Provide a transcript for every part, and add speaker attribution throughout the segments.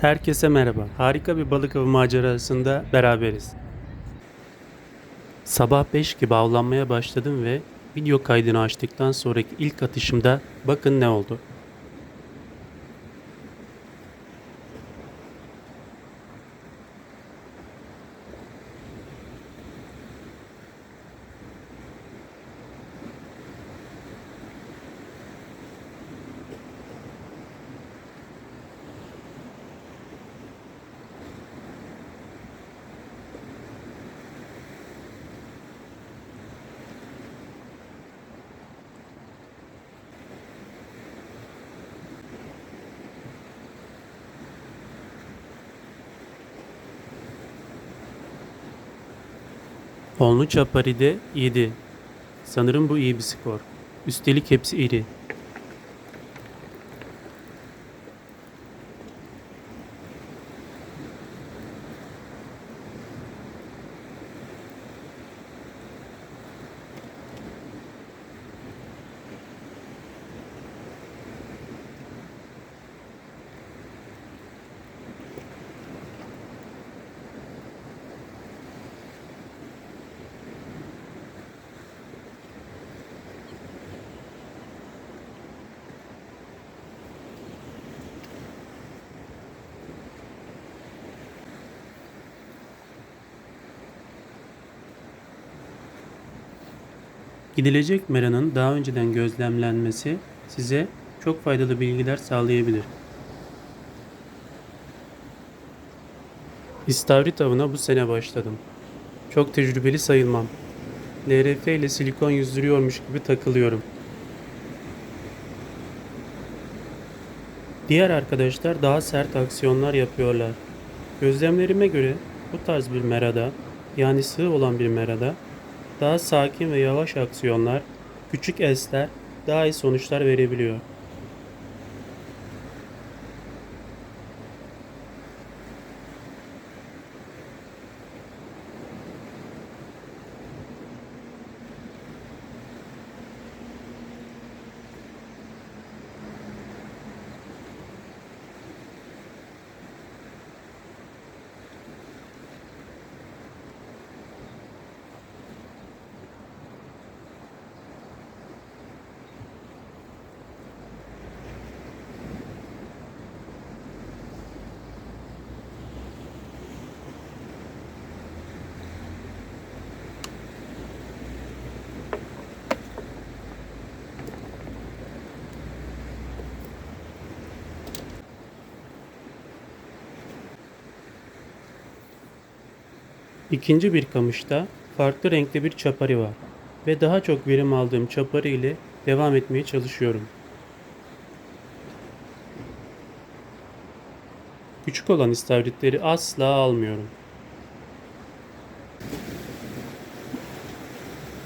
Speaker 1: Herkese merhaba. Harika bir balık avı macerasında beraberiz. Sabah 5 gibi avlanmaya başladım ve video kaydını açtıktan sonraki ilk atışımda bakın ne oldu. Onlu Çapari'de 7. Sanırım bu iyi bir skor. Üstelik hepsi iri. Gidilecek meranın daha önceden gözlemlenmesi size çok faydalı bilgiler sağlayabilir. İstavrit avına bu sene başladım. Çok tecrübeli sayılmam. LRF ile silikon yüzdürüyormuş gibi takılıyorum. Diğer arkadaşlar daha sert aksiyonlar yapıyorlar. Gözlemlerime göre bu tarz bir merada, yani sığ olan bir merada daha sakin ve yavaş aksiyonlar, küçük esler daha iyi sonuçlar verebiliyor. İkinci bir kamışta farklı renkte bir çapari var ve daha çok verim aldığım çapari ile devam etmeye çalışıyorum. Küçük olan istavritleri asla almıyorum.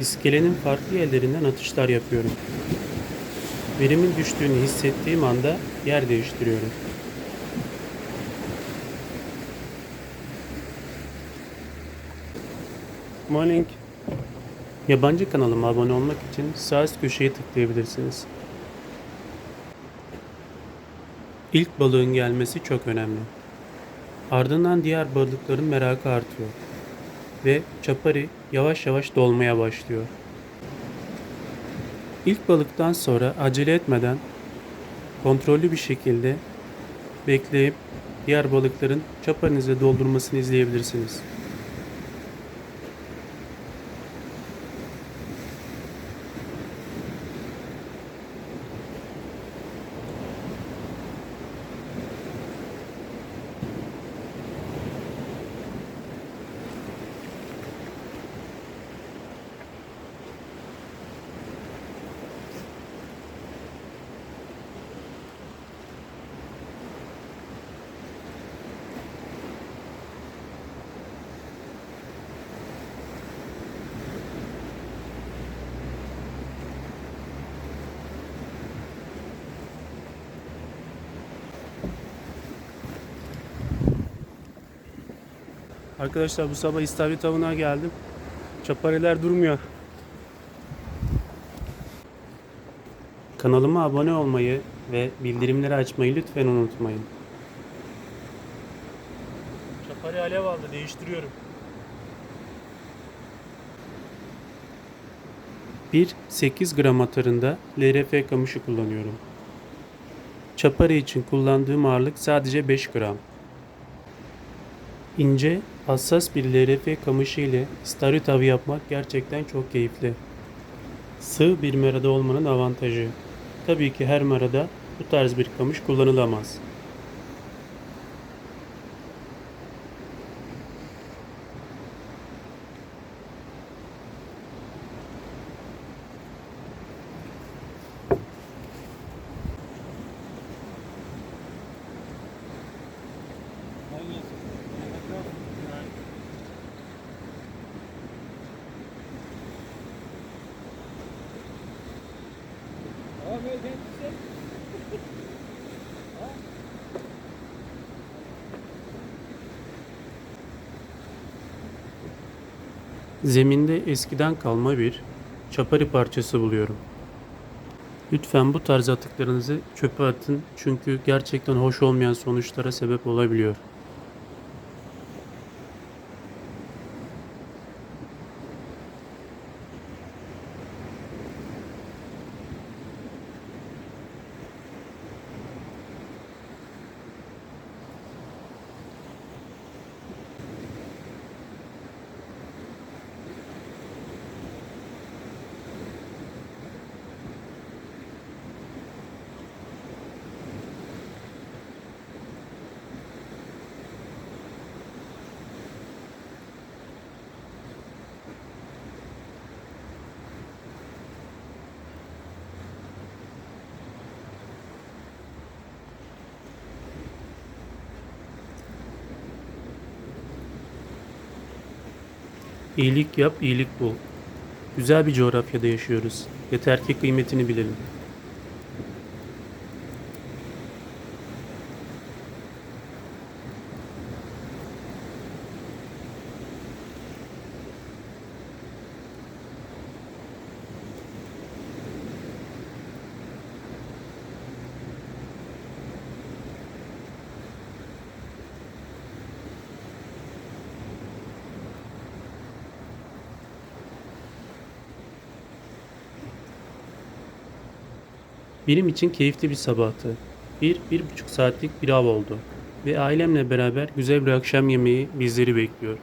Speaker 1: İskelenin farklı yerlerinden atışlar yapıyorum. Verimin düştüğünü hissettiğim anda yer değiştiriyorum. Morning. Yabancı kanalıma abone olmak için sağ üst köşeye tıklayabilirsiniz. İlk balığın gelmesi çok önemli. Ardından diğer balıkların merakı artıyor. Ve çapari yavaş yavaş dolmaya başlıyor. İlk balıktan sonra acele etmeden kontrollü bir şekilde bekleyip diğer balıkların çaparınızı doldurmasını izleyebilirsiniz. Arkadaşlar bu sabah istavrit avına geldim. Çapareler durmuyor. Kanalıma abone olmayı ve bildirimleri açmayı lütfen unutmayın. Çapari alev aldı. Değiştiriyorum. Bir 8 gram atarında LRF kamışı kullanıyorum. Çapari için kullandığım ağırlık sadece 5 gram. İnce, hassas bir LRF kamışı ile istavrit avı yapmak gerçekten çok keyifli. Sığ bir merada olmanın avantajı. Tabii ki her merada bu tarz bir kamış kullanılamaz. Zeminde eskiden kalma bir çapari parçası buluyorum. Lütfen bu tarz atıklarınızı çöpe atın çünkü gerçekten hoş olmayan sonuçlara sebep olabiliyor. İyilik yap, iyilik bul. Güzel bir coğrafyada yaşıyoruz. Yeter ki kıymetini bilelim. Benim için keyifli bir sabahtı. Bir, bir buçuk saatlik bir av oldu. Ve ailemle beraber güzel bir akşam yemeği bizleri bekliyor.